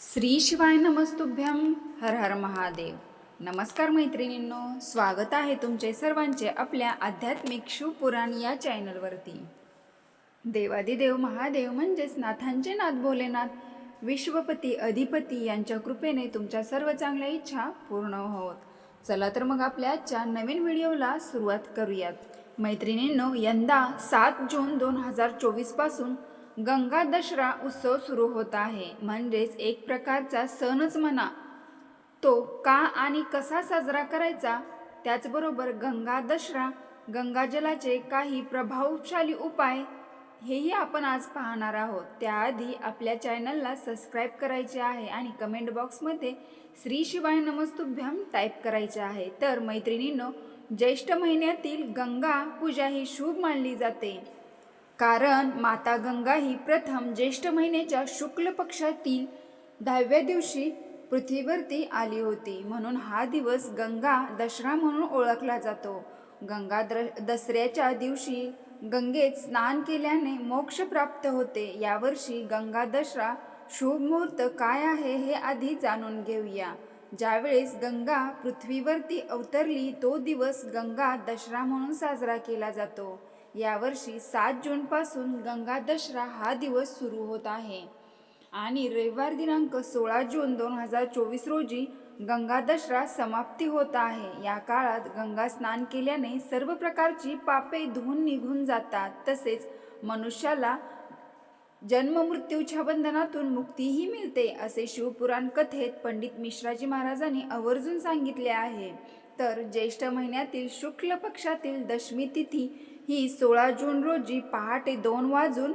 श्री शिवाय नमस्तुभ्यम हर हर महादेव. नमस्कार मैत्रिणींनो स्वागत आहे तुमचे सर्वांचे आपल्या आध्यात्मिक शिवपुराण या चॅनलवरती. देवादिदेव महादेव म्हणजेच नाथांचे नाथ भोलेनाथ विश्वपती अधिपती यांच्या कृपेने तुमच्या सर्व चांगल्या इच्छा पूर्ण होत. चला तर मग आपल्या आजच्या नवीन व्हिडिओला सुरुवात करूयात. मैत्रिणींनो यंदा सात जून दोन हजार चोवीसपासून गंगा दसरा उत्सव सुरू होत आहे. म्हणजेच एक प्रकारचा सणच म्हणा. तो का आणि कसा साजरा करायचा? त्याचबरोबर गंगा दसरा गंगाजलाचे काही प्रभावशाली उपाय हेही आपण आज पाहणार आहोत. त्याआधी आपल्या चॅनलला सबस्क्राईब करायचे आहे आणि कमेंट बॉक्समध्ये श्री शिवाय नमस्तुभ्यम टाईप करायचे आहे. तर मैत्रिणींनो ज्येष्ठ महिन्यातील गंगा पूजा ही शुभ मानली जाते. कारण माता गंगा ही प्रथम ज्येष्ठ महिन्याच्या शुक्ल पक्षातील दहाव्या दिवशी पृथ्वीवरती आली होती. म्हणून हा दिवस गंगा दसरा म्हणून ओळखला जातो. गंगा द्र दसऱ्याच्या दिवशी गंगेत स्नान केल्याने मोक्ष प्राप्त होते. यावर्षी गंगा दसरा शुभ मुहूर्त काय आहे हे आधी जाणून घेऊया. ज्यावेळेस गंगा पृथ्वीवरती अवतरली तो दिवस गंगा दसरा म्हणून साजरा केला जातो. यावर्षी सात जूनपासून गंगा दसरा हा दिवस सुरू होत आहे. आणि रविवार दिनांक सोळा जून दोन हजार चोवीस रोजी गंगा दसरा समाप्ती होत आहे. या काळात गंगा स्नान केल्याने सर्व प्रकारची पापे धुवून निघून जातात. तसेच मनुष्याला जन्ममृत्यूच्या बंधनातून मुक्तीही मिळते असे शिवपुराण कथेत पंडित मिश्राजी महाराजांनी आवर्जून सांगितले आहे. तर ज्येष्ठ महिन्यातील शुक्ल पक्षातील दशमी तिथी ही सोळा जून रोजी पहाटे दोन वाजून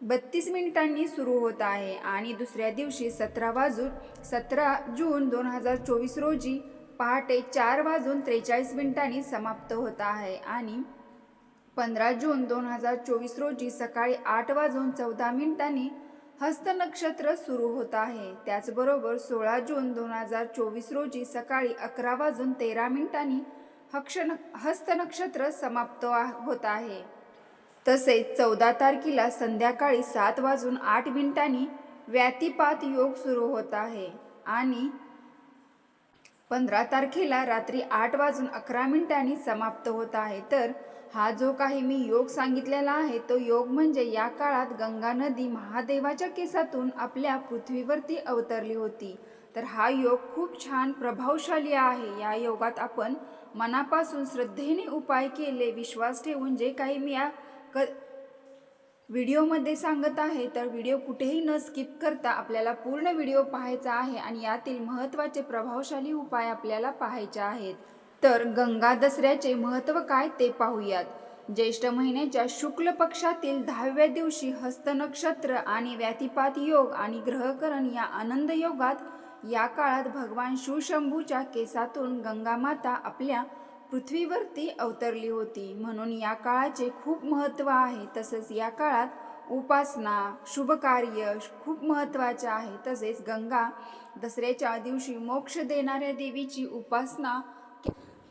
बत्तीस मिनिटांनी सुरू होत आहे आणि दुसऱ्या दिवशी सतरा वाजून सतरा जून दोन हजार चोवीस रोजी पहाटे चार वाजून त्रेचाळीस मिनिटांनी समाप्त होत आहे आणि पंधरा जून दोन हजार चोवीस रोजी सकाळी आठ वाजून चौदा मिनिटांनी हस्तनक्षत्र सुरू होत आहे. त्याचबरोबर सोळा जून दोन हजार चोवीस रोजी सकाळी अकरा वाजून तेरा मिनिटांनी हक्ष हस्त नक्षत्र समाप्त होत आहे. तसेच चौदा तारखेला संध्याकाळी सात वाजून आठ मिनिटांनी व्यातिपात योग सुरू होत आहे आणि पंधरा तारखेला रात्री आठ वाजून अकरा मिनिटांनी समाप्त होत आहे. तर हा जो काही मी योग सांगितलेला आहे तो योग म्हणजे या काळात गंगा नदी महादेवाच्या केसातून आपल्या पृथ्वीवरती अवतरली होती. तर हा योग खूप छान प्रभावशाली आहे. या योगात आपण मनापासून श्रद्धेने उपाय केले विश्वास ठेवून जे काही मी या क व्हिडिओमध्ये सांगत आहे तर व्हिडिओ कुठेही न स्किप करता आपल्याला पूर्ण व्हिडिओ पाहायचा आहे आणि यातील महत्त्वाचे प्रभावशाली उपाय आपल्याला पाहायचे आहेत. तर गंगा दसऱ्याचे महत्त्व काय ते पाहूयात. ज्येष्ठ महिन्याच्या शुक्ल पक्षातील दहाव्या दिवशी हस्त नक्षत्र आणि व्यातिपात योग आणि ग्रहकरण या आनंद योगात या काळात भगवान शिवशंभूच्या केसातून गंगामाता आपल्या पृथ्वीवरती अवतरली होती. म्हणून या काळाचे खूप महत्त्व आहे. तसेच या काळात उपासना शुभकार्य खूप महत्त्वाचे आहे. तसेच गंगा दसऱ्याच्या दिवशी मोक्ष देणाऱ्या देवीची उपासना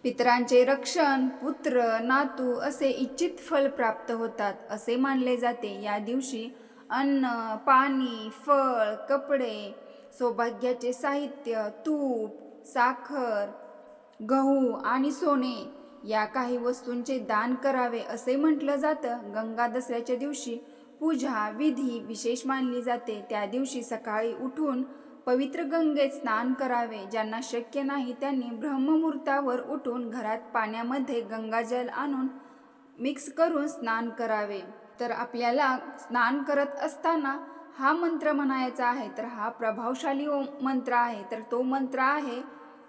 पितरांचे रक्षण पुत्र नातू असे इच्छित फल प्राप्त होतात असे मानले जाते. या दिवशी अन्न पाणी फळ कपडे सौभाग्याचे साहित्य तूप साखर गहू आणि सोने या काही वस्तूंचे दान करावे असे म्हटलं जातं. गंगा दसऱ्याच्या दिवशी पूजा विधी विशेष मानली जाते. त्या दिवशी सकाळी उठून पवित्र गंगेत स्नान करावे. ज्यांना शक्य नाही त्यांनी ब्रह्ममुहूर्तावर उठून घरात पाण्यामध्ये गंगाजल आणून मिक्स करून स्नान करावे. तर आपल्याला स्नान करत असताना हा मंत्र म्हणायचा आहे तर हा प्रभावशाली ओम मंत्र आहे. तर तो मंत्र आहे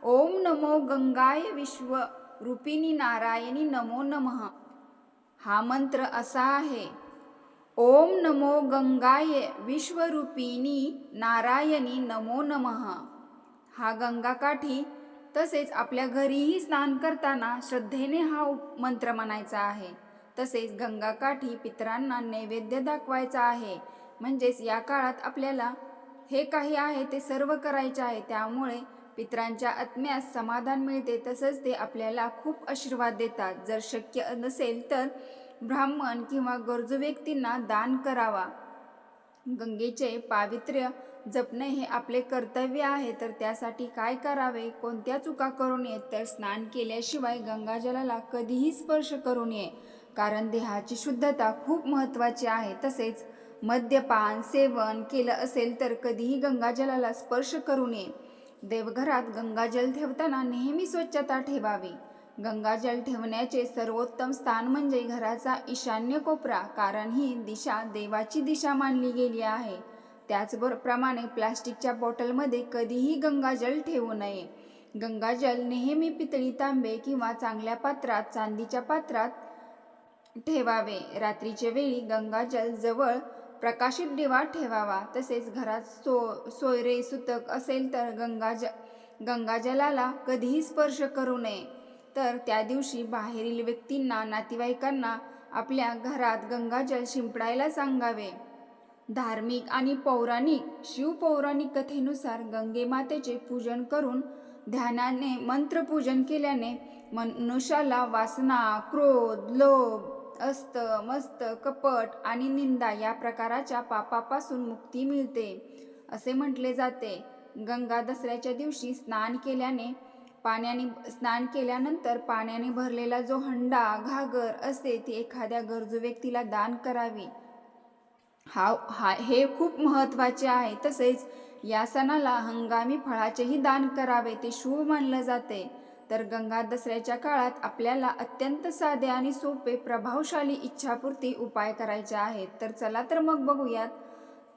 ओम नमो गंगाय विश्व रूपिणी नारायणी नमो नमः. हा मंत्र असा आहे ओम नमो गंगाय विश्वरूपिणी नारायणी नमो नमः. हा गंगाकाठी तसेच आपल्या घरीही स्नान करताना श्रद्धेने हा उप- मंत्र म्हणायचा आहे. तसेच गंगाकाठी पितरांना नैवेद्य दाखवायचा आहे. म्हणजेच या काळात आपल्याला हे काही आहे ते सर्व करायचे आहे. त्यामुळे पितरांच्या आत्म्यास समाधान मिळते तसंच ते आपल्याला खूप आशीर्वाद देतात. जर शक्य नसेल तर ब्राह्मण किंवा गरजू व्यक्तींना दान करावा. गंगेचे पावित्र्य जपणे हे आपले कर्तव्य आहे. तर त्यासाठी काय करावे? कोणत्या चुका करू नये तर स्नान केल्याशिवाय गंगाजलाला कधीही स्पर्श करू नये. कारण देहाची शुद्धता खूप महत्त्वाची आहे. तसेच मद्यपान सेवन केलं असेल तर कधीही गंगाजलाला स्पर्श करू नये. देवघरात गंगाजल ठेवताना नेहमी स्वच्छता ठेवावी. गंगाजल ठेवण्याचे सर्वोत्तम स्थान म्हणजे घराचा ईशान्य कोपरा कारण ही दिशा देवाची दिशा मानली गेली आहे. त्याचप्रमाणे प्लास्टिकच्या बॉटलमध्ये कधीही गंगाजल ठेवू नये. गंगाजल नेहमी पितळी तांबे किंवा चांगल्या पात्रात चांदीच्या पात्रात ठेवावे. रात्रीच्या वेळी गंगाजल जवळ प्रकाशित दिवा ठेवावा. तसेच घरात सो सोयरे सुतक असेल तर गंगाज गंगाजलाला कधीही स्पर्श करू नये. तर त्या दिवशी बाहेरील व्यक्तींना नातेवाईकांना आपल्या घरात गंगाजल शिंपडायला सांगावे. धार्मिक आणि पौराणिक शिवपौराणिक कथेनुसार गंगेमातेचे पूजन करून ध्यानाने मंत्रपूजन केल्याने मनुष्याला वासना क्रोध लोभ अस्त मस्त कपट आणि निंदा या प्रकाराच्या पापापासून मुक्ती मिळते असे म्हटले जाते. गंगा दसऱ्याच्या दिवशी स्नान केल्याने पाण्याने स्नान केल्यानंतर पाण्याने भरलेला जो हंडा घागर असते ती एखाद्या गरजू व्यक्तीला दान करावी. हा हा हे खूप महत्त्वाचे आहे. तसेच या सणाला हंगामी फळाचेही दान करावे ते शुभ मानलं जाते. तर गंगा दसऱ्याच्या काळात आपल्याला अत्यंत साधे आणि सोपे प्रभावशाली इच्छापूर्ती उपाय करायचे आहेत. तर चला तर मग बघूयात.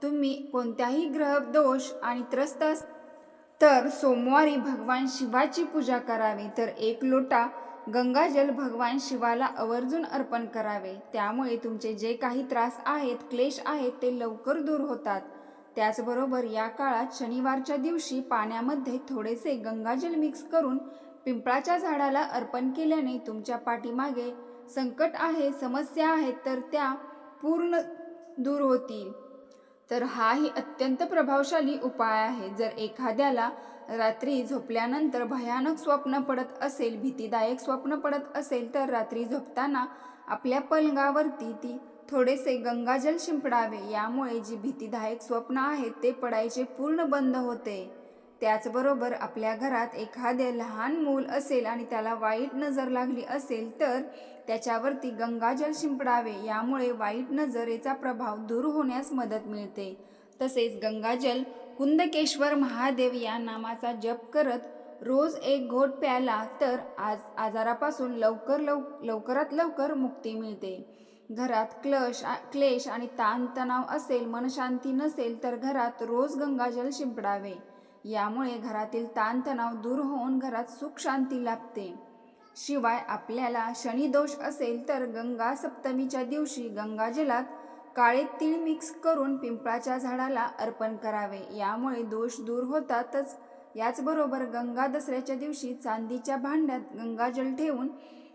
तुम्ही कोणत्याही ग्रह दोष आणि त्रस्त अस तर सोमवारी भगवान शिवाची पूजा करावी. तर एक लोटा गंगाजल भगवान शिवाला आवर्जून अर्पण करावे. त्यामुळे तुमचे जे काही त्रास आहेत क्लेश आहेत ते लवकर दूर होतात. त्याचबरोबर या काळात शनिवारच्या दिवशी पाण्यामध्ये थोडेसे गंगाजल मिक्स करून पिंपळाच्या झाडाला अर्पण केल्याने तुमच्या पाठीमागे संकट आहे समस्या आहेत तर त्या पूर्ण दूर होतील. तर हाही अत्यंत प्रभावशाली उपाय आहे. जर एखाद्याला रात्री झोपल्यानंतर भयानक स्वप्न पडत असेल भीतीदायक स्वप्न पडत असेल तर रात्री झोपताना आपल्या पलंगावरती ती थोडेसे गंगाजल शिंपडावे. यामुळे जी भीतीदायक स्वप्न आहेत ते पडायचे पूर्ण बंद होते. त्याचबरोबर आपल्या घरात एखादे लहान मूल असेल आणि त्याला वाईट नजर लागली असेल तर त्याच्यावरती गंगाजल शिंपडावे. यामुळे वाईट नजरेचा प्रभाव दूर होण्यास मदत मिळते. तसेच गंगाजल कुंदकेश्वर महादेव या नामाचा जप करत रोज एक घोट प्याला तर आज आजारापासून लवकर लव लवकरात लवकर मुक्ती मिळते. घरात क्लश क्लेश आणि ताणतणाव असेल मनशांती नसेल तर घरात रोज गंगाजल शिंपडावे. यामुळे घरातील ताणतणाव दूर होऊन घरात सुख शांती लाभते. शिवाय आपल्याला शनिदोष असेल तर गंगा सप्तमीच्या दिवशी गंगाजलात काळे तीळ मिक्स करून पिंपळाच्या झाडाला अर्पण करावे. यामुळे दोष दूर होतातच. याचबरोबर गंगा दसऱ्याच्या दिवशी चांदीच्या भांड्यात गंगाजल ठेवून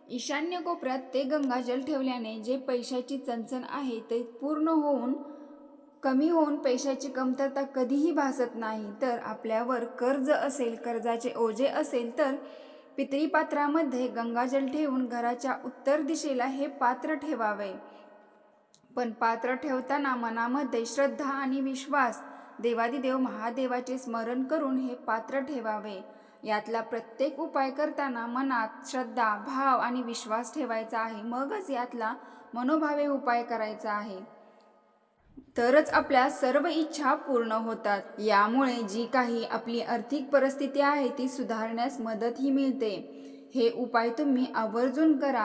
ईशान्य कोपऱ्यात ते गंगाजल ठेवल्याने जे पैशाची चणचण आहे ते पूर्ण होऊन कमी होऊन पैशाची कमतरता कधीही भासत नाही. तर आपल्यावर कर्ज असेल कर्जाचे ओझे असेल तर पितृपात्रामध्ये गंगाजल ठेवून घराच्या उत्तर दिशेला हे पात्र ठेवावे. पण पात्र ठेवताना मनामध्ये श्रद्धा आणि विश्वास देवादिदेव महादेवाचे स्मरण करून हे पात्र ठेवावे. यातला प्रत्येक उपाय करताना मनात श्रद्धा भाव आणि विश्वास ठेवायचा आहे. मगच यातला मनोभावे उपाय करायचा आहे. तरच आपल्या सर्व इच्छा पूर्ण होतात. यामुळे जी काही आपली आर्थिक परिस्थिती आहे ती सुधारण्यास मदतही मिळते. हे उपाय तुम्ही आवर्जून करा.